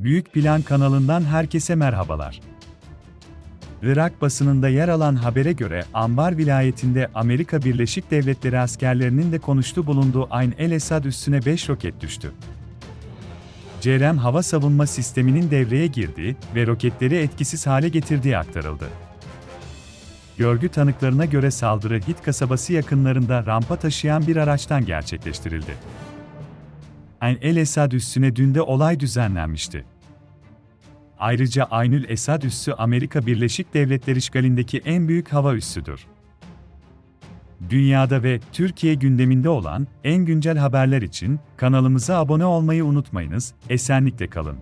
Büyük Plan kanalından herkese merhabalar. Irak basınında yer alan habere göre Ambar vilayetinde Amerika Birleşik Devletleri askerlerinin de konuştu bulunduğu Ayn el-Esad üstüne 5 roket düştü. CRM hava savunma sisteminin devreye girdiği ve roketleri etkisiz hale getirdiği aktarıldı. Görgü tanıklarına göre saldırı Hit kasabası yakınlarında rampa taşıyan bir araçtan gerçekleştirildi. Ayn el Esad üssüne dün de olay düzenlenmişti. Ayrıca Aynül Esad üssü Amerika Birleşik Devletleri işgalindeki en büyük hava üssüdür. Dünyada ve Türkiye gündeminde olan en güncel haberler için kanalımıza abone olmayı unutmayınız, esenlikle kalın.